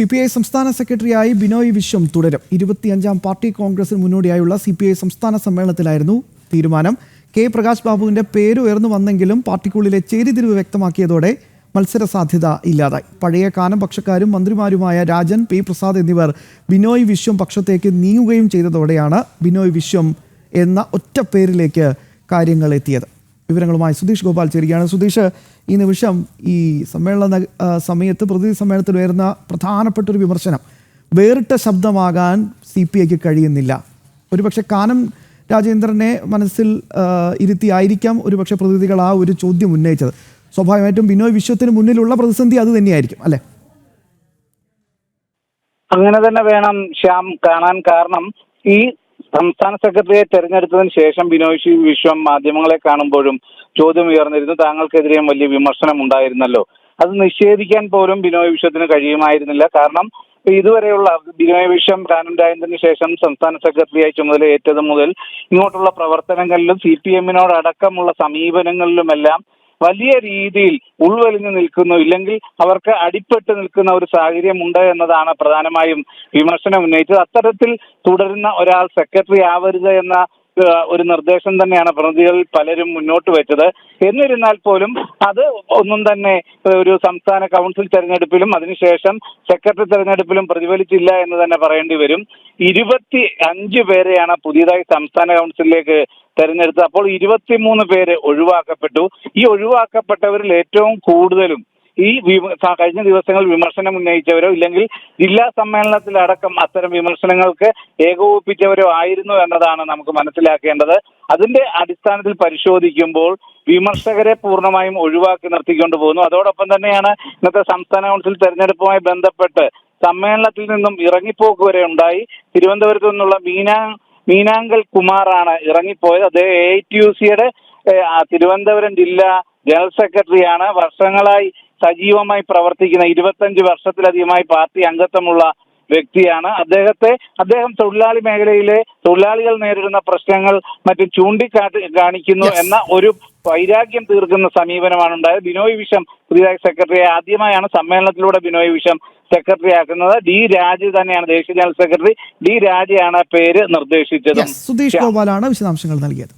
C P I സംസ്ഥാന സെക്രട്ടറിയായി ബിനോയ് വിശ്വം തുടരും. ഇരുപത്തിയഞ്ചാം പാർട്ടി കോൺഗ്രസിന് മുന്നോടിയായുള്ള സി പി ഐ സംസ്ഥാന സമ്മേളനത്തിലായിരുന്നു തീരുമാനം. കെ പ്രകാശ് ബാബുവിന്റെ പേര് ഉയർന്നു വന്നെങ്കിലും പാർട്ടിക്കുള്ളിലെ ചേരിതിരിവ് വ്യക്തമാക്കിയതോടെ മത്സര സാധ്യത ഇല്ലാതായി. പഴയ കാനം പക്ഷക്കാരും മന്ത്രിമാരുമായ രാജൻ പി പ്രസാദ് എന്നിവർ ബിനോയ് വിശ്വം പക്ഷത്തേക്ക് നീങ്ങുകയും ചെയ്തതോടെയാണ് ബിനോയ് വിശ്വം എന്ന ഒറ്റ പേരിലേക്ക് കാര്യങ്ങൾ എത്തിയത്. വിവരങ്ങളുമായി സുധീഷ് ഗോപാൽ ചേരുകയാണ്. സുധീഷ് ഈ നിമിഷം ഈ സമ്മേളന സമയത്ത് പ്രതിനിധി സമ്മേളനത്തിൽ ഉയർന്ന പ്രധാനപ്പെട്ട ഒരു വിമർശനം. വേറിട്ട ശബ്ദമാകാൻ സി പി ഐക്ക് കഴിയുന്നില്ല. ഒരുപക്ഷെ കാനം രാജേന്ദ്രനെ മനസ്സിൽ ഇരുത്തിയായിരിക്കാം ഒരുപക്ഷെ പ്രതിനിധികൾ ആ ഒരു ചോദ്യം ഉന്നയിച്ചത്. സ്വാഭാവികമായിട്ടും ബിനോയ് വിശ്വത്തിന് മുന്നിലുള്ള പ്രതിസന്ധി അത് തന്നെയായിരിക്കും അല്ലേ? അങ്ങനെ തന്നെ വേണം ശ്യാം കാണാൻ കാരണം ഈ സംസ്ഥാന സെക്രട്ടറിയെ തെരഞ്ഞെടുത്തതിന് ശേഷം ബിനോയ് വിശ്വം മാധ്യമങ്ങളെ കാണുമ്പോഴും ചോദ്യം ഉയർന്നിരുന്നു. താങ്കൾക്കെതിരെയും വലിയ വിമർശനം ഉണ്ടായിരുന്നല്ലോ. അത് നിഷേധിക്കാൻ പോലും ബിനോയ് വിശ്വത്തിന് കഴിയുമായിരുന്നില്ല. കാരണം ഇതുവരെയുള്ള ബിനോയ് വിശ്വം കാനം ശേഷം സംസ്ഥാന സെക്രട്ടറിയായി ചുമതല ഏറ്റത് മുതൽ ഇങ്ങോട്ടുള്ള പ്രവർത്തനങ്ങളിലും സി പി എമ്മിനോടക്കമുള്ള സമീപനങ്ങളിലുമെല്ലാം വലിയ രീതിയിൽ ഉൾവലിഞ്ഞു നിൽക്കുന്നു ഇല്ലെങ്കിൽ അവർക്ക് അടിപ്പെട്ട് നിൽക്കുന്ന ഒരു സാഹചര്യം ഉണ്ട് എന്നതാണ് പ്രധാനമായും വിമർശനം ഉന്നയിച്ചത് അത്തരത്തിൽ തുടരുന്ന ഒരാൾ സെക്രട്ടറി ആവരുത് എന്ന ഒരു നിർദ്ദേശം തന്നെയാണ് പ്രതിനിധികൾ പലരും മുന്നോട്ട് വെച്ചത്. എന്നിരുന്നാൽ പോലും അത് ഒന്നും തന്നെ ഒരു സംസ്ഥാന കൗൺസിൽ തെരഞ്ഞെടുപ്പിലും അതിനുശേഷം സെക്രട്ടറി തെരഞ്ഞെടുപ്പിലും പ്രതിഫലിച്ചില്ല എന്ന് തന്നെ പറയേണ്ടി വരും. ഇരുപത്തി അഞ്ച് പേരെയാണ് പുതിയതായി സംസ്ഥാന കൗൺസിലിലേക്ക് തെരഞ്ഞെടുത്തത്. അപ്പോൾ ഇരുപത്തിമൂന്ന് പേര് ഒഴിവാക്കപ്പെട്ടു. ഈ ഒഴിവാക്കപ്പെട്ടവരിൽ ഏറ്റവും കൂടുതലും ഈ കഴിഞ്ഞ ദിവസങ്ങൾ വിമർശനം ഉന്നയിച്ചവരോ ഇല്ലെങ്കിൽ ജില്ലാ സമ്മേളനത്തിലടക്കം അത്തരം വിമർശനങ്ങൾക്ക് ഏകോപിപ്പിച്ചവരോ ആയിരുന്നു എന്നതാണ് നമുക്ക് മനസ്സിലാക്കേണ്ടത്. അതിന്റെ അടിസ്ഥാനത്തിൽ പരിശോധിക്കുമ്പോൾ വിമർശകരെ പൂർണമായും ഒഴിവാക്കി നിർത്തിക്കൊണ്ടു പോകുന്നു. അതോടൊപ്പം തന്നെയാണ് ഇന്നത്തെ സംസ്ഥാന കൗൺസിൽ തെരഞ്ഞെടുപ്പുമായി ബന്ധപ്പെട്ട് സമ്മേളനത്തിൽ നിന്നും ഇറങ്ങിപ്പോക്ക് വരെ ഉണ്ടായി. തിരുവനന്തപുരത്ത് നിന്നുള്ള മീനാ മീനാങ്കൽ കുമാറാണ് ഇറങ്ങിപ്പോയത്. അദ്ദേഹം എ ടി യു സിയുടെ തിരുവനന്തപുരം ജില്ലാ ജനറൽ സെക്രട്ടറിയാണ്. വർഷങ്ങളായി സജീവമായി പ്രവർത്തിക്കുന്ന ഇരുപത്തഞ്ച് വർഷത്തിലധികമായി പാർട്ടി അംഗത്വമുള്ള വ്യക്തിയാണ്. അദ്ദേഹത്തെ അദ്ദേഹം തൊഴിലാളി മേഖലയിലെ തൊഴിലാളികൾ നേരിടുന്ന പ്രശ്നങ്ങൾ മറ്റും ചൂണ്ടിക്കാട്ടി കാണിക്കുന്നു എന്ന ഒരു വൈരാഗ്യം തീർക്കുന്ന സമീപനമാണ് ഉണ്ടായത്. ബിനോയ് വിഷം പുതിയതായി സെക്രട്ടറി ആദ്യമായാണ് സമ്മേളനത്തിലൂടെ ബിനോയ് വിഷം സെക്രട്ടറി ആക്കുന്നത് ഡി രാജ് തന്നെയാണ് ദേശീയ ജനറൽ സെക്രട്ടറി. ഡി രാജയാണ് പേര് നിർദ്ദേശിച്ചത്. സുധീഷ് ഗോപാലാണ് വിശദാംശങ്ങൾ നൽകിയത്.